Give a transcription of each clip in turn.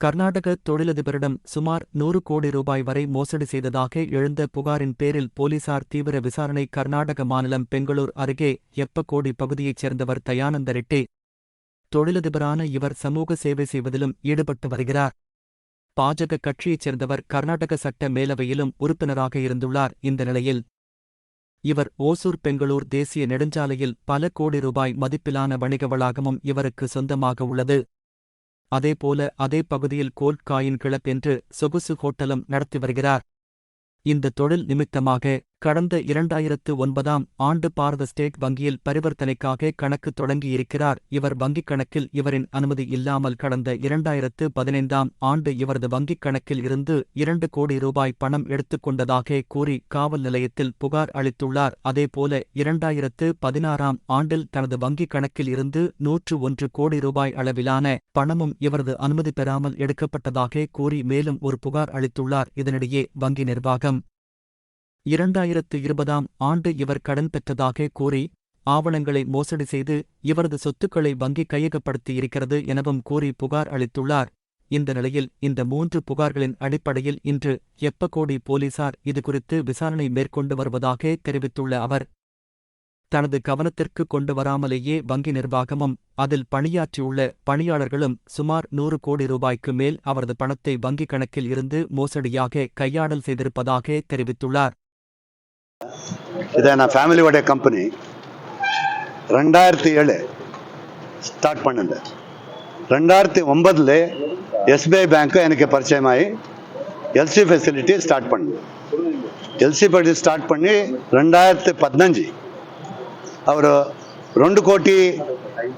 கர்நாடக தொழிலதிபரிடம் சுமார் நூறு கோடி ரூபாய் வரை மோசடி செய்ததாக எழுந்த புகாரின் பேரில் போலீசார் தீவிர விசாரணை கர்நாடக மாநிலம் பெங்களூர் அருகே எப்பக்கோடி பகுதியைச் சேர்ந்தவர் தயானந்த ரெட்டி. தொழிலதிபரான இவர் சமூக சேவை செய்வதிலும் ஈடுபட்டு வருகிறார். பாஜக கட்சியைச் சேர்ந்தவர் கர்நாடக சட்ட மேலவையிலும் உறுப்பினராக இருந்துள்ளார் இந்த நிலையில். இவர் ஓசூர் பெங்களூர் தேசிய நெடுஞ்சாலையில் பல கோடி ரூபாய் மதிப்பிலான வணிக வளாகமும் இவருக்கு சொந்தமாக உள்ளது. அதேபோல அதே பகுதியில் கோல்ட் காயின் கிளப் என்று சொகுசு ஹோட்டலும் நடத்தி வருகிறார். இந்த தொழில் நிமித்தமாக கடந்த இரண்டாயிரத்து ஒன்பதாம் ஆண்டு பாரத ஸ்டேட் வங்கியில் பரிவர்த்தனைக்காக கணக்கு தொடங்கியிருக்கிறார். இவர் வங்கிக் கணக்கில் இவரின் அனுமதி இல்லாமல் கடந்த இரண்டாயிரத்து பதினைந்தாம் ஆண்டு இவரது வங்கிக் கணக்கில் இருந்து இரண்டு கோடி ரூபாய் பணம் எடுத்துக்கொண்டதாக கூறி காவல் நிலையத்தில் புகார் அளித்துள்ளார். அதேபோல இரண்டாயிரத்து பதினாறாம் ஆண்டில் தனது வங்கிக் கணக்கில் இருந்து நூற்று ஒன்று கோடி ரூபாய் அளவிலான பணமும் இவரது அனுமதி பெறாமல் எடுக்கப்பட்டதாக கூறி மேலும் ஒரு புகார் அளித்துள்ளார். இதனிடையே வங்கி நிர்வாகம் இரண்டாயிரத்து இருபதாம் ஆண்டு இவர் கடன் பெற்றதாக கூறி ஆவணங்களை மோசடி செய்து இவரது சொத்துக்களை வங்கி கையகப்படுத்தியிருக்கிறது எனவும் கூறி புகார் அளித்துள்ளார். இந்த நிலையில் இந்த மூன்று புகார்களின் அடிப்படையில் இன்று எப்பக்கோடி போலீசார் இதுகுறித்து விசாரணை மேற்கொண்டு வருவதாக தெரிவித்துள்ள அவர் தனது கவனத்திற்கு கொண்டு வராமலேயே வங்கி நிர்வாகமும் அதில் பணியாற்றியுள்ள பணியாளர்களும் சுமார் நூறு கோடி ரூபாய்க்கு மேல் அவரது பணத்தை வங்கிக் கணக்கில் இருந்து மோசடியாக கையாடல் செய்திருப்பதாக தெரிவித்துள்ளார். இது நான் ஃபேமிலியோட கம்பெனி ரெண்டாயிரத்தி ஏழு ஸ்டார்ட் பண்ணது ரெண்டாயிரத்தி ஒன்பதுல எஸ்பிஐ பேங்க்கு எனக்கு பரிச்சயமாகி எல்சி ஃபெசிலிட்டி ஸ்டார்ட் பண்ணது ಎಲ್ಸಿ ಬಡ್ಡಿ ಸ್ಟಾರ್ಟ್ பண்ணி ரெண்டாயிரத்தி பதினஞ்சு ಅವರು రెండు ಕೋಟಿ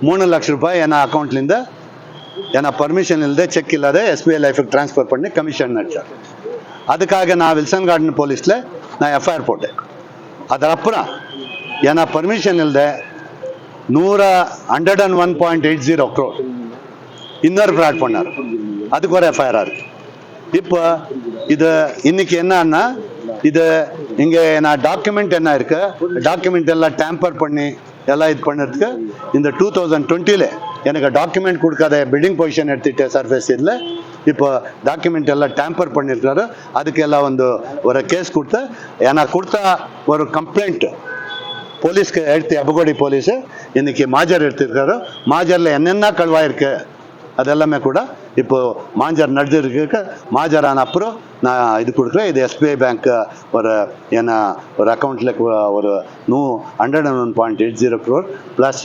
ಮೂರು ಲಕ್ಷ ರೂಪಾಯಿ ಏನ ಅಕೌಂಟ್ಲಿಂದ ಏನ ಪರ್ಮಿಷನ್ ಇಲ್ಲದೆ ಚೆಕ್ ಇಲ್ಲದೆ ಎಸ್ ಬಿ ಐ ಲೈಫಿಗೆ ಟ್ರಾನ್ಸ್ಫರ್ பண்ணி கமிஷன் நடிச்சார் அதுக்காக நான் வில்சன் கார்டன் போலீஸில் நான் எஃப்ஐஆர் ಅದರ ಅಪ್ಪನ ಏನ ಪರ್ಮಿಷನ್ ಇಲ್ಲದೆ ನೂರ hundred and one point eight zero crore இன்னொரு ஃப்ராட் பண்ணார். அதுக்கு ஒரு எஃப்ஐஆர் இருக்கு. இப்போ இது இன்னைக்கு என்னன்னா இது இங்கே நான் டாக்குமெண்ட் என்ன இருக்கு? டாக்குமெண்ட் எல்லாம் டேம்பர் பண்ணி எல்லாம் இது பண்ணுறதுக்கு இந்த டூ தௌசண்ட் டுவெண்ட்டியில் எனக்கு டாக்குமெண்ட் கொடுக்காத பில்டிங் பொசிஷன் எடுத்துகிட்டு சர்ஃபேஸ் இதில் இப்போ டாக்குமெண்ட் எல்லாம் டேம்பர் பண்ணியிருக்காரு ಅದಕ್ಕೆಲ್ಲ ಒಂದು ஒரு ಕೇಸ್ கொடுத்து ஏன்னா கொடுத்தா ஒரு கம்ப்ளைண்ட் போலீஸ்க்கு எடுத்து அபகோடி போலீஸு இன்னைக்கு மாஜர் எடுத்திருக்காரு மாஜரில் என்னென்ன கழுவா இருக்கு அதெல்லாமே கூட இப்போ மாஞ்சர் நடந்திருக்கு மாஜர் ஆன அப்புறம் நான் இது கொடுக்குறேன் இது எஸ்பிஐ பேங்க் ஒரு என்ன ஒரு அக்கௌண்ட்டில் ஒரு நூ hundred and one point eight zero crore plus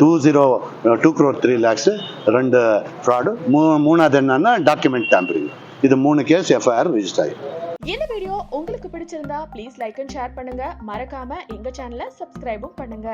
two zero two crore three lakhs ரெண்டு ஃப்ராடு மூ மூணாவது என்னன்னா டாக்குமெண்ட் டேம்பரிங் இது மூணு கேஸ் எஃப்ஐஆர் ரிஜிஸ்டர் ஆகிருக்கு இந்த வீடியோ உங்களுக்கு பிடிச்சிருந்தா ப்ளீஸ் லைக் அண்ட் ஷேர் பண்ணுங்க. மறக்காம எங்க சேனலை சப்ஸ்கிரைபும் பண்ணுங்க.